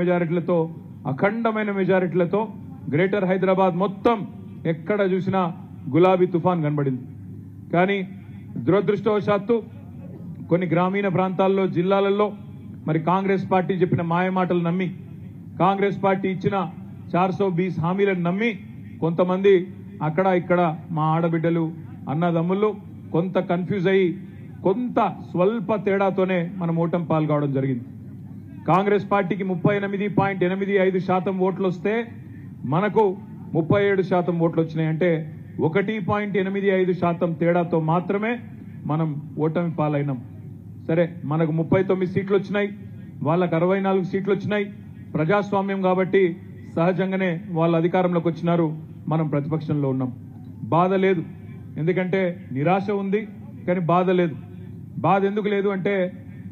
మెజారిటీలతో అఖండమైన మెజారిటీలతో గ్రేటర్ హైదరాబాద్ మొత్తం ఎక్కడ చూసినా గులాబీ తుఫాన్ కనబడింది. కానీ దురదృష్టవశాత్తు కొన్ని గ్రామీణ ప్రాంతాల్లో జిల్లాలలో మరి కాంగ్రెస్ పార్టీ చెప్పిన మాయమాటలు నమ్మి కాంగ్రెస్ పార్టీ ఇచ్చిన చార్సో బీస్ హామీలను నమ్మి కొంతమంది అక్కడ ఇక్కడ మా ఆడబిడ్డలు అన్నదమ్ములు కొంత కన్ఫ్యూజ్ అయ్యి కొంత స్వల్ప తేడాతోనే మనం ఓటం పాల్గొవడం జరిగింది. కాంగ్రెస్ పార్టీకి ముప్పై ఎనిమిది పాయింట్ ఎనిమిది ఐదు శాతం ఓట్లు వస్తే మనకు ముప్పై ఏడు శాతం ఓట్లు వచ్చినాయి. అంటే ఒకటి పాయింట్ ఎనిమిది ఐదు శాతం తేడాతో మాత్రమే మనం ఓటమి పాలైనాం. సరే మనకు ముప్పై తొమ్మిది సీట్లు వచ్చినాయి. వాళ్ళకు అరవై నాలుగు సీట్లు వచ్చినాయి. ప్రజాస్వామ్యం కాబట్టి సహజంగానే వాళ్ళు అధికారంలోకి వచ్చినారు. మనం ప్రతిపక్షంలో ఉన్నాం. బాధ లేదు. ఎందుకంటే నిరాశ ఉంది కానీ బాధ లేదు. బాధ ఎందుకు లేదు అంటే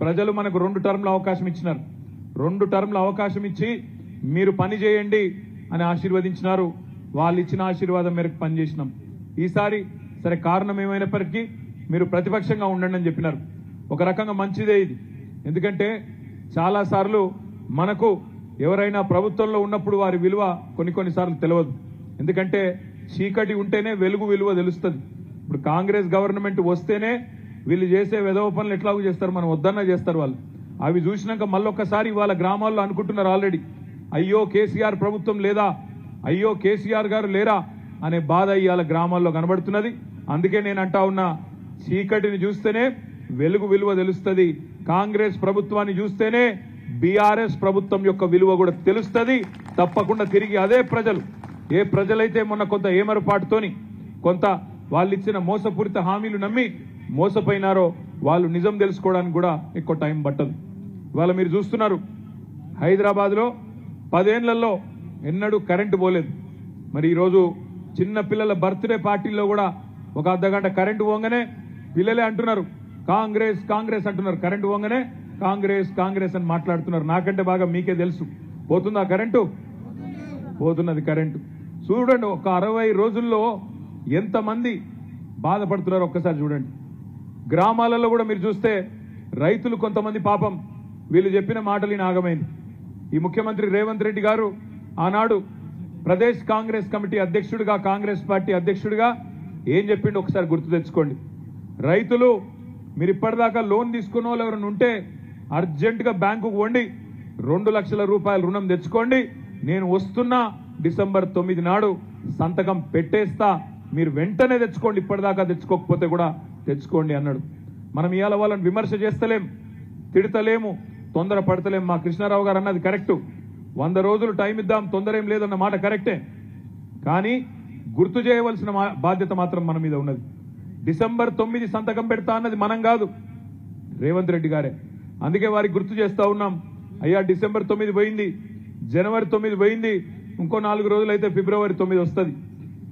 ప్రజలు మనకు రెండు టర్మ్ల అవకాశం ఇచ్చినారు. రెండు టర్మ్ల అవకాశం ఇచ్చి మీరు పని చేయండి అని ఆశీర్వదించినారు. వాళ్ళు ఇచ్చిన ఆశీర్వాదం మేరకు పనిచేసినాం ఈసారి సరే కారణం ఏమైనప్పటికీ మీరు ప్రతిపక్షంగా ఉండండి అని చెప్పినారు. ఒక రకంగా మంచిదే ఇది. ఎందుకంటే చాలా సార్లు మనకు ఎవరైనా ప్రభుత్వంలో ఉన్నప్పుడు వారి విలువ కొన్ని కొన్నిసార్లు తెలియదు. ఎందుకంటే చీకటి ఉంటేనే వెలుగు విలువ తెలుస్తుంది. ఇప్పుడు కాంగ్రెస్ గవర్నమెంట్ వస్తేనే వీళ్ళు చేసే విధవ పనులు ఎట్లాగూ చేస్తారు? మనం వద్దన్నా చేస్తారు వాళ్ళు. అవి చూసినాక మళ్ళొక్కసారి వాళ్ళ గ్రామాల్లో అనుకుంటున్నారు ఆల్రెడీ. అయ్యో కేసీఆర్ ప్రభుత్వం లేదా? అయ్యో కేసీఆర్ గారు లేరా? అనే బాధ ఇవాళ గ్రామాల్లో కనబడుతున్నది. అందుకే నేను అంటా ఉన్నా చీకటిని చూస్తేనే వెలుగు విలువ తెలుస్తుంది. కాంగ్రెస్ ప్రభుత్వాన్ని చూస్తేనే బీఆర్ఎస్ ప్రభుత్వం యొక్క విలువ కూడా తెలుస్తుంది. తప్పకుండా తిరిగి అదే ప్రజలు. ఏ ప్రజలైతే మొన్న కొంత ఏమరపాటుతోని కొంత వాళ్ళు ఇచ్చిన మోసపూరిత హామీలు నమ్మి మోసపోయినారో వాళ్ళు నిజం తెలుసుకోవడానికి కూడా ఎక్కువ టైం పట్టదు. ఇవాళ మీరు చూస్తున్నారు హైదరాబాద్లో పదేళ్ళలో ఎన్నడూ కరెంటు పోలేదు. మరి ఈరోజు చిన్న పిల్లల బర్త్డే పార్టీల్లో కూడా ఒక అర్ధగంట కరెంటు పోగానే పిల్లలే అంటున్నారు కాంగ్రెస్ కాంగ్రెస్ అంటున్నారు కరెంటు పోగానే కాంగ్రెస్ కాంగ్రెస్ అని మాట్లాడుతున్నారు. నాకంటే బాగా మీకే తెలుసు. పోతుందా కరెంటు? పోతున్నది కరెంటు. చూడండి ఒక అరవై రోజుల్లో ఎంతమంది బాధపడుతున్నారో ఒక్కసారి చూడండి. గ్రామాలలో కూడా మీరు చూస్తే రైతులు కొంతమంది పాపం వీళ్ళు చెప్పిన మాటలు నాగమైంది ఈ ముఖ్యమంత్రి రేవంత్ రెడ్డి గారు ఆనాడు ప్రదేశ్ కాంగ్రెస్ కమిటీ అధ్యక్షుడిగా కాంగ్రెస్ పార్టీ అధ్యక్షుడిగా ఏం చెప్పిండు ఒకసారి గుర్తు తెచ్చుకోండి. రైతులు మీరు ఇప్పటిదాకా లోన్ తీసుకున్న వాళ్ళు ఎవరైనా ఉంటే అర్జెంటుగా బ్యాంకుకు వండి రెండు లక్షల రూపాయల రుణం తెచ్చుకోండి. నేను వస్తున్నా డిసెంబర్ తొమ్మిది నాడు సంతకం పెట్టేస్తా. మీరు వెంటనే తెచ్చుకోండి. ఇప్పటిదాకా తెచ్చుకోకపోతే కూడా తెచ్చుకోండి అన్నాడు. మనం ఇవాళ వాళ్ళని విమర్శ చేస్తలేం తిడతలేము. తొందర పడతలేం మా కృష్ణారావు గారు అన్నది కరెక్టు. వంద రోజులు టైం ఇద్దాం తొందర ఏం లేదన్న మాట కరెక్టే. కానీ గుర్తు చేయవలసిన మా- బాధ్యత మాత్రం మన మీద ఉన్నది. డిసెంబర్ తొమ్మిది సంతకం పెడతా అన్నది మనం కాదు. రేవంత్ రెడ్డి గారే. అందుకే వారికి గుర్తు చేస్తా ఉన్నాం. అయ్యా డిసెంబర్ తొమ్మిది పోయింది జనవరి తొమ్మిది పోయింది ఇంకో నాలుగు రోజులు అయితే ఫిబ్రవరి తొమ్మిది వస్తుంది.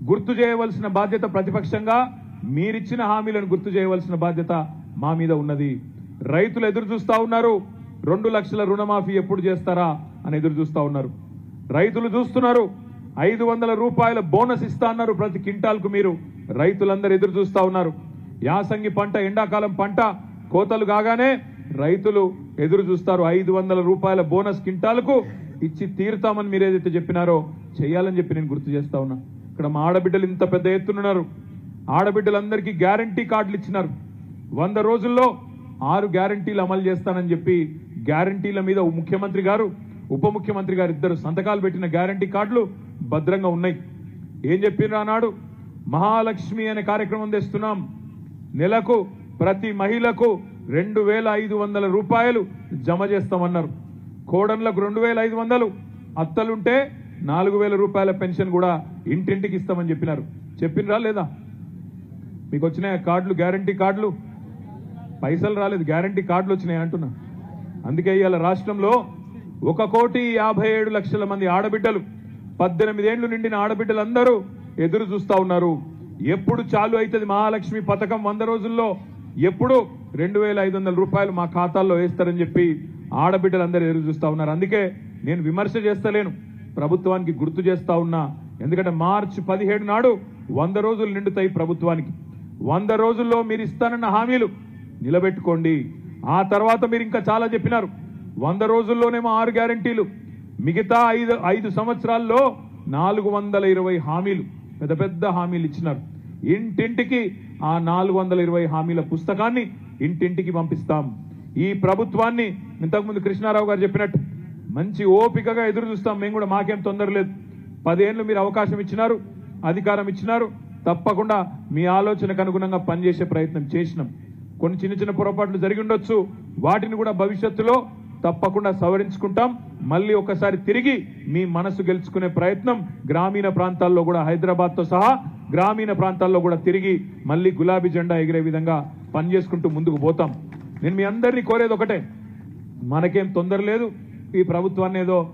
గుర్తు చేయవలసిన బాధ్యత ప్రతిపక్షంగా మీరిచ్చిన హామీలను గుర్తు చేయవలసిన బాధ్యత మా మీద ఉన్నది. రైతులు ఎదురు చూస్తూ ఉన్నారు. రెండు లక్షల రుణమాఫీ ఎప్పుడు చేస్తారా అని ఎదురు చూస్తా ఉన్నారు. రైతులు చూస్తున్నారు. ఐదు వందల రూపాయల బోనస్ ఇస్తా అన్నారు ప్రతి క్వింటాల్కు మీరు. రైతులందరూ ఎదురు చూస్తా ఉన్నారు. యాసంగి పంట ఎండాకాలం పంట కోతలు కాగానే రైతులు ఎదురు చూస్తారు. ఐదు వందల రూపాయల బోనస్ క్వింటాల్కు ఇచ్చి తీరుతామని మీరు ఏదైతే చెప్పినారో చేయాలని చెప్పి నేను గుర్తు చేస్తా ఉన్నా. ఇక్కడ మా ఆడబిడ్డలు ఇంత పెద్ద ఎత్తునున్నారు ఆడబిడ్డలందరికీ గ్యారంటీ కార్డులు ఇచ్చినారు. వంద రోజుల్లో ఆరు గ్యారంటీలు అమలు చేస్తానని చెప్పి గ్యారంటీల మీద ముఖ్యమంత్రి గారు ఉప ముఖ్యమంత్రి గారు ఇద్దరు సంతకాలు పెట్టిన గ్యారంటీ కార్డులు భద్రంగా ఉన్నాయి. ఏం చెప్పిండ్రు అన్నాడు మహాలక్ష్మి అనే కార్యక్రమం తెస్తున్నాం. నెలకు ప్రతి మహిళకు రెండు వేల ఐదు వందల రూపాయలు జమ చేస్తామన్నారు. కోడన్లకు రెండు వేల ఐదు వందలు అత్తలుంటే నాలుగు వేల రూపాయల పెన్షన్ కూడా ఇంటింటికి ఇస్తామని చెప్పినారు. చెప్పినరా లేదా? మీకు వచ్చినాయి కార్డులు గ్యారంటీ కార్డులు? పైసలు రాలేదు గ్యారంటీ కార్డులు వచ్చినాయి అంటున్నా. అందుకే ఇవాళ రాష్ట్రంలో ఒక కోటి యాభై ఏడు లక్షల మంది ఆడబిడ్డలు పద్దెనిమిదేళ్ళు నిండిన ఆడబిడ్డలందరూ ఎదురు చూస్తా ఉన్నారు. ఎప్పుడు చాలు అవుతుంది మహాలక్ష్మి పథకం వంద రోజుల్లో? ఎప్పుడు? రెండు వేల ఐదు వందల రూపాయలు మా ఖాతాల్లో వేస్తారని చెప్పి ఆడబిడ్డలందరూ ఎదురు చూస్తూ ఉన్నారు. అందుకే నేను విమర్శ చేస్తలేను. ప్రభుత్వానికి గుర్తు చేస్తా ఉన్నా. ఎందుకంటే మార్చి పదిహేడు నాడు వంద రోజులు నిండుతాయి ప్రభుత్వానికి. వంద రోజుల్లో మీరు ఇస్తానన్న హామీలు నిలబెట్టుకోండి. ఆ తర్వాత మీరు ఇంకా చాలా చెప్పినారు. వంద రోజుల్లోనేమో ఆరు గ్యారంటీలు. మిగతా ఐదు ఐదు సంవత్సరాల్లో నాలుగు వందల ఇరవై హామీలు. పెద్ద పెద్ద హామీలు ఇచ్చినారు. ఇంటింటికి ఆ నాలుగు వందల ఇరవై హామీల పుస్తకాన్ని ఇంటింటికి పంపిస్తాం. ఈ ప్రభుత్వాన్ని ఇంతకుముందు కృష్ణారావు గారు చెప్పినట్టు మంచి ఓపికగా ఎదురు చూస్తాం. మేము కూడా మాకేం తొందర లేదు. పదేళ్ళు మీరు అవకాశం ఇచ్చినారు అధికారం ఇచ్చినారు. తప్పకుండా మీ ఆలోచనకు అనుగుణంగా పనిచేసే ప్రయత్నం చేసినాం. కొన్ని చిన్న చిన్న పొరపాట్లు జరిగి ఉండొచ్చు. వాటిని కూడా భవిష్యత్తులో తప్పకుండా సవరించుకుంటాం. మళ్ళీ ఒకసారి తిరిగి మీ మనసు గెలుచుకునే ప్రయత్నం గ్రామీణ ప్రాంతాల్లో కూడా హైదరాబాద్తో సహా గ్రామీణ ప్రాంతాల్లో కూడా తిరిగి మళ్ళీ గులాబీ జెండా ఎగిరే విధంగా పనిచేసుకుంటూ ముందుకు పోతాం. నేను మీ అందరినీ కోరేది ఒకటే. మనకేం తొందర లేదు. ఈ ప్రభుత్వాన్ని ఏదో